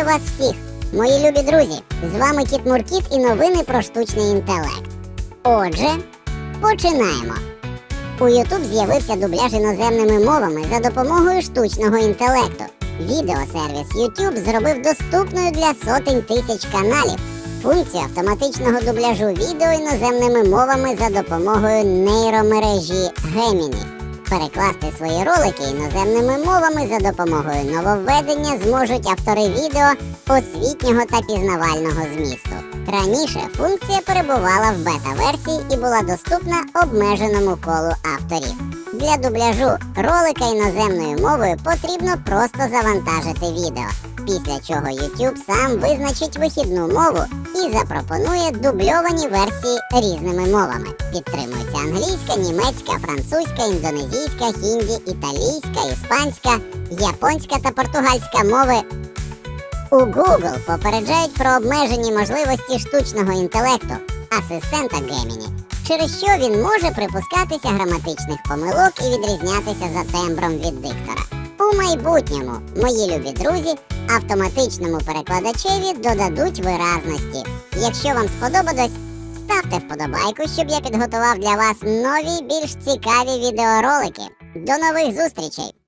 Вітаю вас всіх, мої любі друзі! З вами Кіт Муркіт і новини про штучний інтелект. Отже, починаємо. У YouTube з'явився дубляж іноземними мовами за допомогою штучного інтелекту. Відеосервіс YouTube зробив доступною для сотень тисяч каналів функцію автоматичного дубляжу відео іноземними мовами за допомогою нейромережі Gemini. Перекласти свої ролики іноземними мовами за допомогою нововведення зможуть автори відео освітнього та пізнавального змісту. Раніше функція перебувала в бета-версії і була доступна обмеженому колу авторів. Для дубляжу ролика іноземною мовою потрібно просто завантажити відео, після чого YouTube сам визначить вихідну мову і запропонує дубльовані версії різними мовами. Підтримується англійська, німецька, французька, індонезійська, хінді, італійська, іспанська, японська та португальська мови. У Google попереджають про обмежені можливості штучного інтелекту асистента Gemini, через що він може припускатися граматичних помилок і відрізнятися за тембром від диктора. У майбутньому, мої любі друзі, автоматичному перекладачеві додадуть виразності. Якщо вам сподобалось, ставте вподобайку, щоб я підготував для вас нові більш цікаві відеоролики. До нових зустрічей!